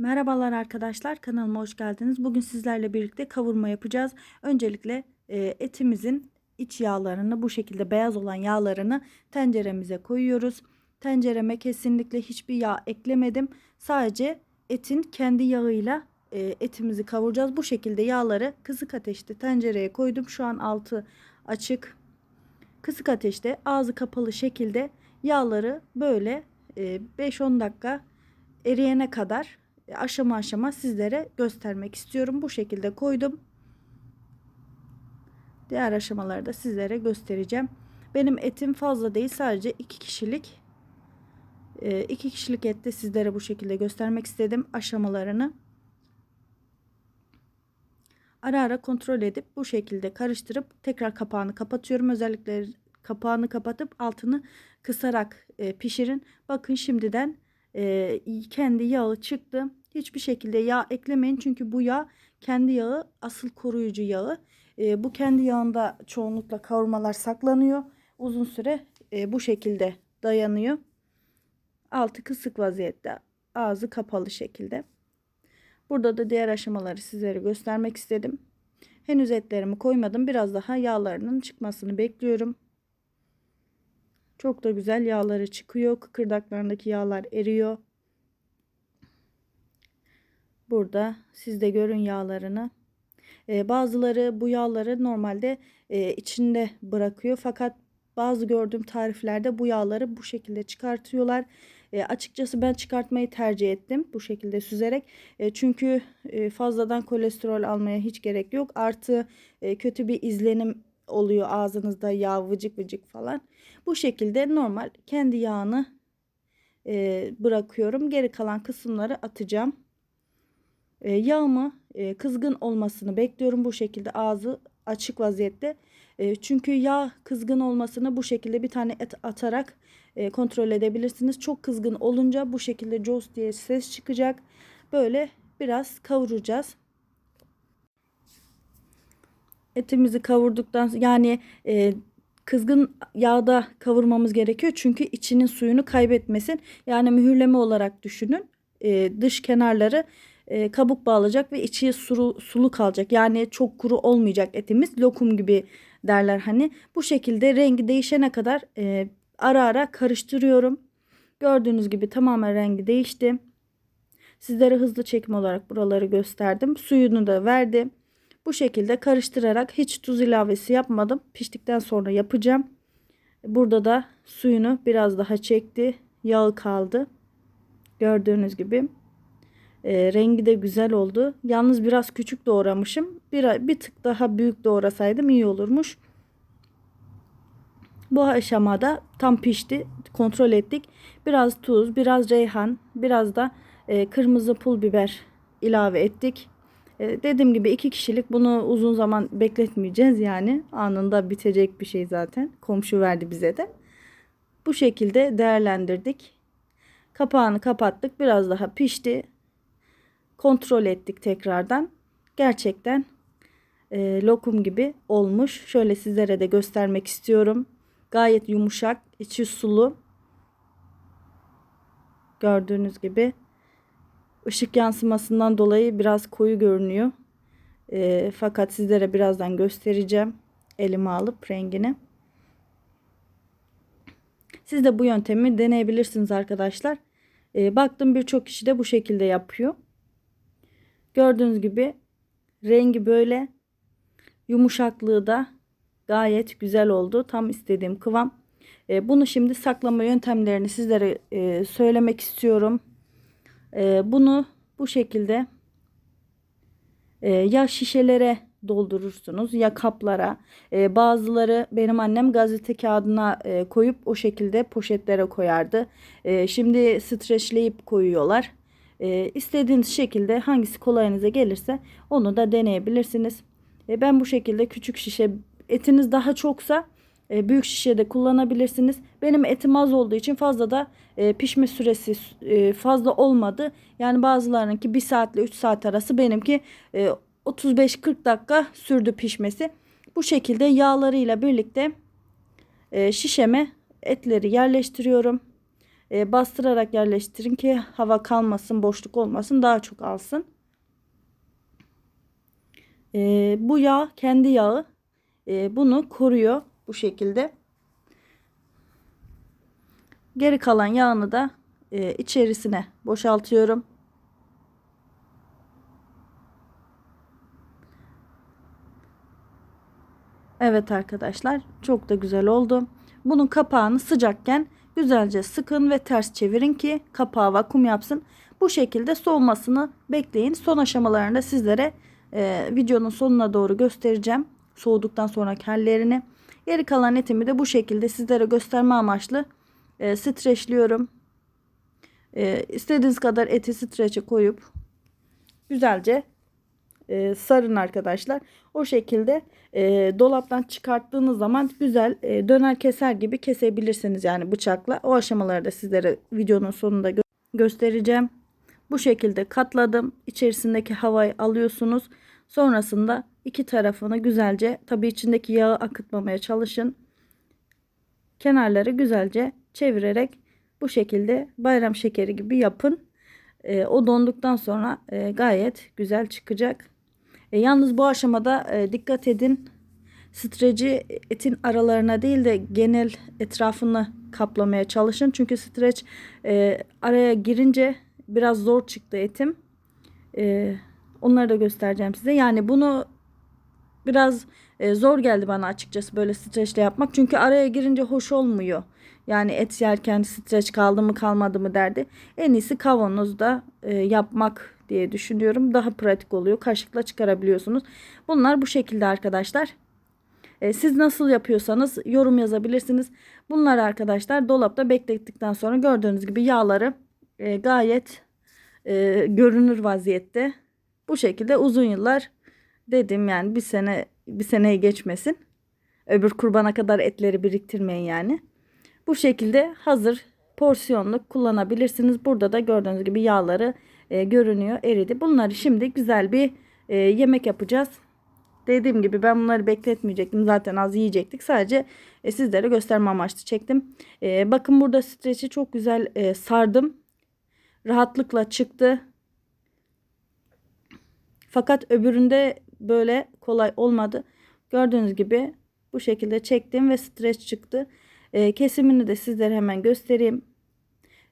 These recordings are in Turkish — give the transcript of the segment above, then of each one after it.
Merhabalar arkadaşlar kanalıma hoş geldiniz. Bugün sizlerle birlikte kavurma yapacağız. Öncelikle e, etimizin iç yağlarını bu şekilde beyaz olan yağlarını tenceremize koyuyoruz. Tencereme kesinlikle hiçbir yağ eklemedim. Sadece etin kendi yağıyla e, etimizi kavuracağız. Bu şekilde yağları kısık ateşte tencereye koydum. Şu an altı açık. Kısık ateşte ağzı kapalı şekilde yağları böyle e, 5-10 dakika eriyene kadar aşama aşama sizlere göstermek istiyorum. Bu şekilde koydum. Diğer aşamaları da sizlere göstereceğim. Benim etim fazla değil sadece 2 kişilik. 2 kişilik ette sizlere bu şekilde göstermek istedim aşamalarını. Ara ara kontrol edip bu şekilde karıştırıp tekrar kapağını kapatıyorum. Özellikle kapağını kapatıp altını kısarak pişirin. Bakın şimdiden kendi yağı çıktı. Hiçbir şekilde yağ eklemeyin çünkü bu yağ kendi yağı asıl koruyucu yağı. E, bu kendi yağında çoğunlukla kavurmalar saklanıyor. Uzun süre e, bu şekilde dayanıyor. Altı kısık vaziyette ağzı kapalı şekilde. Burada da diğer aşamaları sizlere göstermek istedim. Henüz etlerimi koymadım. Biraz daha yağlarının çıkmasını bekliyorum. Çok da güzel yağları çıkıyor. Kıkırdaklarındaki yağlar eriyor. Burada siz de görün yağlarını. Ee, bazıları bu yağları normalde e, içinde bırakıyor. Fakat bazı gördüğüm tariflerde bu yağları bu şekilde çıkartıyorlar. E, açıkçası ben çıkartmayı tercih ettim bu şekilde süzerek. E, çünkü e, fazladan kolesterol almaya hiç gerek yok. Artı e, kötü bir izlenim oluyor ağzınızda yağ vıcık vıcık falan. Bu şekilde normal kendi yağını e, bırakıyorum. Geri kalan kısımları atacağım. E, yağımı e, kızgın olmasını bekliyorum. Bu şekilde ağzı açık vaziyette. E, çünkü yağ kızgın olmasını bu şekilde bir tane et atarak e, kontrol edebilirsiniz. Çok kızgın olunca bu şekilde jos diye ses çıkacak. Böyle biraz kavuracağız. Etimizi kavurduktan yani e, kızgın yağda kavurmamız gerekiyor. Çünkü içinin suyunu kaybetmesin. Yani mühürleme olarak düşünün. E, dış kenarları e, kabuk bağlayacak ve içi sulu, sulu kalacak. Yani çok kuru olmayacak etimiz. Lokum gibi derler hani. Bu şekilde rengi değişene kadar e, ara ara karıştırıyorum. Gördüğünüz gibi tamamen rengi değişti. Sizlere hızlı çekim olarak buraları gösterdim. Suyunu da verdim. Bu şekilde karıştırarak hiç tuz ilavesi yapmadım. Piştikten sonra yapacağım. Burada da suyunu biraz daha çekti. Yağı kaldı. Gördüğünüz gibi. E, rengi de güzel oldu. Yalnız biraz küçük doğramışım. Bir, bir tık daha büyük doğrasaydım iyi olurmuş. Bu aşamada tam pişti. Kontrol ettik. Biraz tuz, biraz reyhan, biraz da e, kırmızı pul biber ilave ettik. E, dediğim gibi iki kişilik bunu uzun zaman bekletmeyeceğiz yani. Anında bitecek bir şey zaten. Komşu verdi bize de. Bu şekilde değerlendirdik. Kapağını kapattık. Biraz daha pişti kontrol ettik tekrardan. Gerçekten e, lokum gibi olmuş. Şöyle sizlere de göstermek istiyorum. Gayet yumuşak, içi sulu. Gördüğünüz gibi ışık yansımasından dolayı biraz koyu görünüyor. E, fakat sizlere birazdan göstereceğim. Elime alıp rengini. Siz de bu yöntemi deneyebilirsiniz arkadaşlar. E, baktım birçok kişi de bu şekilde yapıyor. Gördüğünüz gibi rengi böyle yumuşaklığı da gayet güzel oldu. Tam istediğim kıvam. E, bunu şimdi saklama yöntemlerini sizlere e, söylemek istiyorum. E, bunu bu şekilde e, ya şişelere doldurursunuz ya kaplara. E, bazıları benim annem gazete kağıdına e, koyup o şekilde poşetlere koyardı. E, şimdi streçleyip koyuyorlar. E, istediğiniz şekilde hangisi kolayınıza gelirse onu da deneyebilirsiniz. Ben bu şekilde küçük şişe etiniz daha çoksa e, büyük şişede kullanabilirsiniz. Benim etim az olduğu için fazla da e, pişme süresi e, fazla olmadı. Yani bazılarınınki 1 saatle 3 saat arası benimki e, 35-40 dakika sürdü pişmesi. Bu şekilde yağlarıyla birlikte şişeme etleri yerleştiriyorum. bastırarak yerleştirin ki hava kalmasın, boşluk olmasın, daha çok alsın. Bu yağ kendi yağı bunu koruyor bu şekilde. Geri kalan yağını da e, içerisine boşaltıyorum. Evet arkadaşlar çok da güzel oldu. Bunun kapağını sıcakken güzelce sıkın ve ters çevirin ki kapağı vakum yapsın. Bu şekilde soğumasını bekleyin. Son aşamalarında sizlere e, videonun sonuna doğru göstereceğim. Soğuduktan sonraki hallerini. Geri kalan etimi de bu şekilde sizlere gösterme amaçlı e, streçliyorum. E, istediğiniz kadar eti streçe koyup güzelce e, sarın arkadaşlar. O şekilde e, dolaptan çıkarttığınız zaman güzel e, döner keser gibi kesebilirsiniz yani bıçakla. O aşamaları da sizlere videonun sonunda gö göstereceğim. Bu şekilde katladım. İçerisindeki havayı alıyorsunuz. Sonrasında iki tarafını güzelce tabi içindeki yağı akıtmamaya çalışın. Kenarları güzelce çevirerek bu şekilde bayram şekeri gibi yapın. E, o donduktan sonra e, gayet güzel çıkacak. E, yalnız bu aşamada e, dikkat edin. Streci etin aralarına değil de genel etrafını kaplamaya çalışın. Çünkü streç e, araya girince biraz zor çıktı etim. E, onları da göstereceğim size. Yani bunu biraz e, zor geldi bana açıkçası böyle streçle yapmak. Çünkü araya girince hoş olmuyor. Yani et yerken streç kaldı mı kalmadı mı derdi. En iyisi kavanozda e, yapmak diye düşünüyorum. Daha pratik oluyor. Kaşıkla çıkarabiliyorsunuz. Bunlar bu şekilde arkadaşlar. E, siz nasıl yapıyorsanız yorum yazabilirsiniz. Bunlar arkadaşlar dolapta beklettikten sonra gördüğünüz gibi yağları e, gayet e, görünür vaziyette. Bu şekilde uzun yıllar dedim yani bir sene bir seneye geçmesin. Öbür kurbana kadar etleri biriktirmeyin yani. Bu şekilde hazır porsiyonluk kullanabilirsiniz. Burada da gördüğünüz gibi yağları e, görünüyor eridi. Bunları şimdi güzel bir e, yemek yapacağız. Dediğim gibi ben bunları bekletmeyecektim. Zaten az yiyecektik. Sadece e, sizlere gösterme amaçlı çektim. E, bakın burada streçi çok güzel e, sardım. Rahatlıkla çıktı. Fakat öbüründe böyle kolay olmadı. Gördüğünüz gibi bu şekilde çektim ve streç çıktı. E, kesimini de sizlere hemen göstereyim.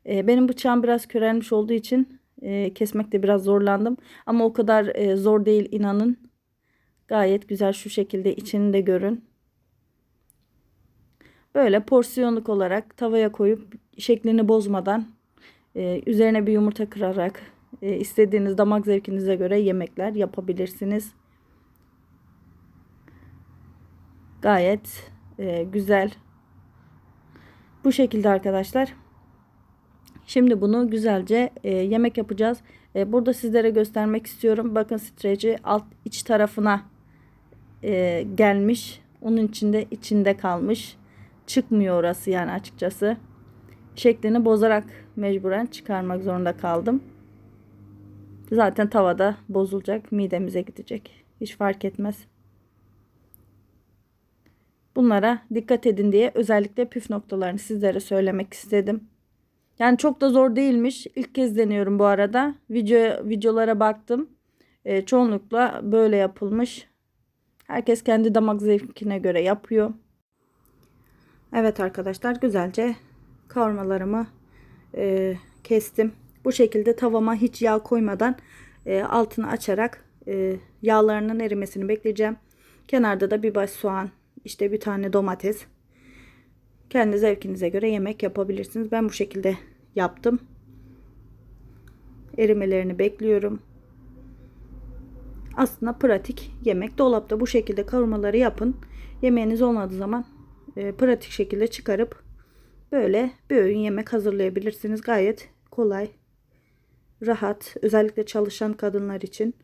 E, benim bıçağım biraz körelmiş olduğu için e, kesmekte biraz zorlandım. Ama o kadar e, zor değil inanın. Gayet güzel şu şekilde içini de görün. Böyle porsiyonluk olarak tavaya koyup şeklini bozmadan e, üzerine bir yumurta kırarak e, istediğiniz damak zevkinize göre yemekler yapabilirsiniz. Gayet e, güzel. Bu şekilde arkadaşlar. Şimdi bunu güzelce e, yemek yapacağız. E, burada sizlere göstermek istiyorum. Bakın streci alt iç tarafına e, gelmiş. Onun içinde içinde kalmış. Çıkmıyor orası yani açıkçası. Şeklini bozarak mecburen çıkarmak zorunda kaldım. Zaten tavada bozulacak. Midemize gidecek. Hiç fark etmez. Bunlara dikkat edin diye özellikle püf noktalarını sizlere söylemek istedim. Yani çok da zor değilmiş. İlk kez deniyorum bu arada. Video videolara baktım. E, çoğunlukla böyle yapılmış. Herkes kendi damak zevkine göre yapıyor. Evet arkadaşlar güzelce kavurmalarımı e, kestim. Bu şekilde tavama hiç yağ koymadan e, altını açarak e, yağlarının erimesini bekleyeceğim. Kenarda da bir baş soğan, işte bir tane domates. Kendi zevkinize göre yemek yapabilirsiniz. Ben bu şekilde yaptım. Erimelerini bekliyorum. Aslında pratik yemek. Dolapta bu şekilde kavurmaları yapın. Yemeğiniz olmadığı zaman e, pratik şekilde çıkarıp böyle bir öğün yemek hazırlayabilirsiniz. Gayet kolay, rahat. Özellikle çalışan kadınlar için.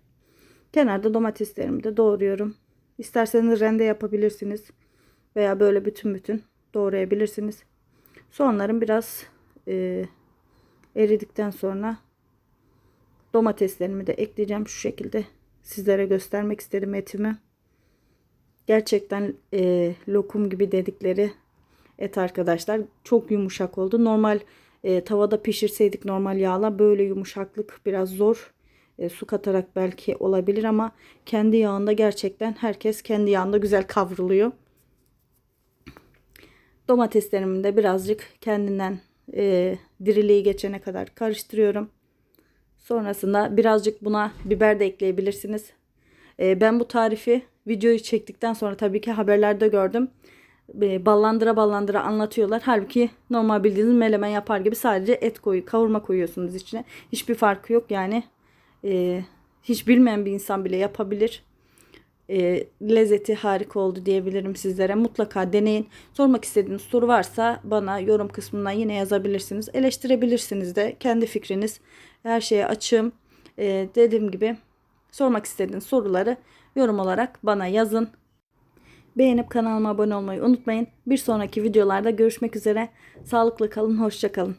Kenarda domateslerimi de doğruyorum. İsterseniz rende yapabilirsiniz. Veya böyle bütün bütün doğrayabilirsiniz. Soğanlarım biraz e, eridikten sonra domateslerimi de ekleyeceğim. Şu şekilde sizlere göstermek istedim etimi. Gerçekten e, lokum gibi dedikleri et arkadaşlar. Çok yumuşak oldu. Normal e, tavada pişirseydik normal yağla böyle yumuşaklık biraz zor. E, su katarak belki olabilir ama kendi yağında gerçekten herkes kendi yağında güzel kavruluyor. Domateslerimi de birazcık kendinden e, diriliği geçene kadar karıştırıyorum. Sonrasında birazcık buna biber de ekleyebilirsiniz. E, ben bu tarifi videoyu çektikten sonra tabii ki haberlerde gördüm. E, ballandıra ballandıra anlatıyorlar. Halbuki normal bildiğiniz melemen yapar gibi sadece et koyu, kavurma koyuyorsunuz içine. Hiçbir farkı yok yani. E, hiç bilmeyen bir insan bile yapabilir. E, lezzeti harika oldu diyebilirim sizlere. Mutlaka deneyin. Sormak istediğiniz soru varsa bana yorum kısmından yine yazabilirsiniz. Eleştirebilirsiniz de kendi fikriniz. Her şeye açığım. E, dediğim gibi sormak istediğiniz soruları yorum olarak bana yazın. Beğenip kanalıma abone olmayı unutmayın. Bir sonraki videolarda görüşmek üzere. Sağlıklı kalın, hoşça kalın.